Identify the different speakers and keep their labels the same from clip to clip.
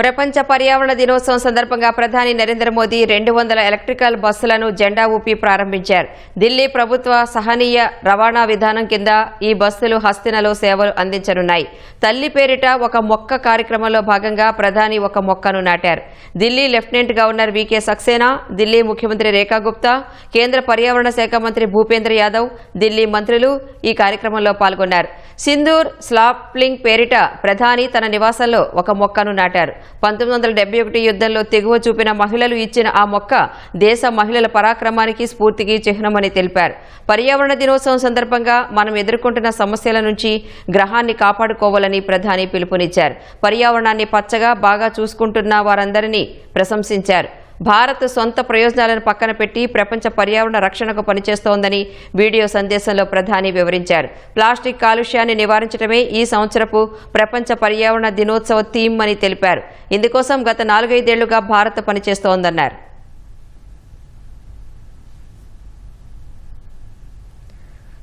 Speaker 1: ప్రపంచ పర్యావరణ దినోత్సవం సందర్భంగా ప్రధాని నరేంద్ర మోదీ రెండు వందల ఎలక్ట్రికల్ బస్సులను జెండా ఊపి ప్రారంభించారు. ఢిల్లీ ప్రభుత్వ సహనీయ రవాణా విధానం కింద ఈ బస్సులు హస్తినలో సేవలు అందించనున్నాయి. తల్లి పేరిట ఒక మొక్క కార్యక్రమంలో భాగంగా ప్రధాని ఒక మొక్కను నాటారు. Delhi lieutenant governor VK Saxena Delhi ముఖ్యమంత్రి రేఖా గుప్తా కేంద్ర పర్యావరణ శాఖ మంత్రి భూపేంద్ర యాదవ్ ఢిల్లీ మంత్రులు ఈ కార్యక్రమంలో పాల్గొన్నారు. సింధూర్ స్లాప్లింగ్ పేరిట ప్రధాని తన నివాసంలో ఒక మొక్కను నాటారు. పంతొమ్మిది వందల డెబ్బై ఒకటి యుద్ధంలో తెగువ చూపిన మహిళలు ఇచ్చిన ఆ మొక్క దేశ మహిళల పరాక్రమానికి స్ఫూర్తికి చిహ్నమని తెలిపారు. పర్యావరణ దినోత్సవం సందర్భంగా మనం ఎదుర్కొంటున్న సమస్యల నుంచి గ్రహాన్ని కాపాడుకోవాలని ప్రధాని పిలుపునిచ్చారు. పర్యావరణాన్ని పచ్చగా బాగా చూసుకుంటున్న వారందరినీ ప్రశంసించారు. భారత్ సొంత ప్రయోజనాలను పక్కన పెట్టి ప్రపంచ పర్యావరణ రక్షణకు పనిచేస్తోందని వీడియో సందేశంలో ప్రధాని వివరించారు. ప్లాస్టిక్ కాలుష్యాన్ని నివారించడమే ఈ సంవత్సరపు ప్రపంచ పర్యావరణ దినోత్సవ థీమ్ అని తెలిపారు. ఇందుకోసం గత నాలుగైదేళ్ళుగా భారత్ పనిచేస్తోందన్నారు.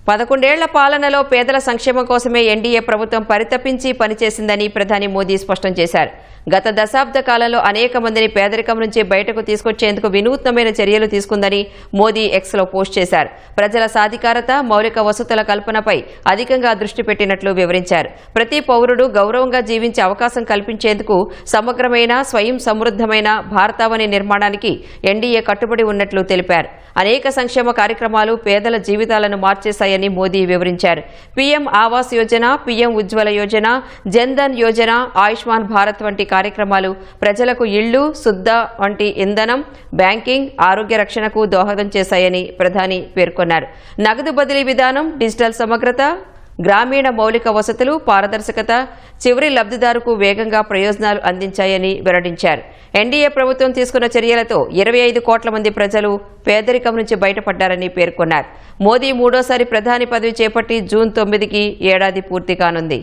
Speaker 1: పదకొండేళ్ళ పాలనలో పేదల సంక్షేమం కోసమే ఎన్డీఏ ప్రభుత్వం పరితపించి పనిచేసిందని ప్రధాని మోదీ స్పష్టం చేశారు. గత దశాబ్ద కాలంలో అనేక మందిని పేదరికం నుంచి బయటకు తీసుకొచ్చేందుకు వినూత్నమైన చర్యలు తీసుకుందని మోదీ ఎక్స్లో పోస్ట్ చేశారు. ప్రజల సాధికారత మౌలిక వసతుల కల్పనపై అధికంగా దృష్టి పెట్టినట్లు వివరించారు. ప్రతి పౌరుడు గౌరవంగా జీవించే అవకాశం కల్పించేందుకు సమగ్రమైన స్వయం సమృద్ధమైన భారతావని నిర్మాణానికి ఎన్డీఏ కట్టుబడి ఉన్నట్లు తెలిపారు. అనేక సంక్షేమ కార్యక్రమాలు పేదల జీవితాలను మార్చేశాయని మోదీ వివరించారు. పీఎం ఆవాస్ యోజన పీఎం ఉజ్వల యోజన జన్ధన్ యోజన ఆయుష్మాన్ భారత్ వంటి కార్యక్రమాలు ప్రజలకు ఇళ్ళు శుద్ధ వంటి ఇంధనం బ్యాంకింగ్ ఆరోగ్య రక్షణకు దోహదం చేశాయని ప్రధాని పేర్కొన్నారు. నగదు బదిలీ విధానం డిజిటల్ సమగ్రత గ్రామీణ మౌలిక వసతులు పారదర్శకత చివరి లబ్ధిదారుకు వేగంగా ప్రయోజనాలు అందించాయని వెల్లడించారు. ఎన్డీఏ ప్రభుత్వం తీసుకున్న చర్యలతో ఇరవై ఐదు కోట్ల మంది ప్రజలు పేదరికం నుంచి బయటపడ్డారని పేర్కొన్నారు. మోదీ మూడోసారి ప్రధాని పదవి చేపట్టి జూన్ తొమ్మిదికి ఏడాది పూర్తి కానుంది.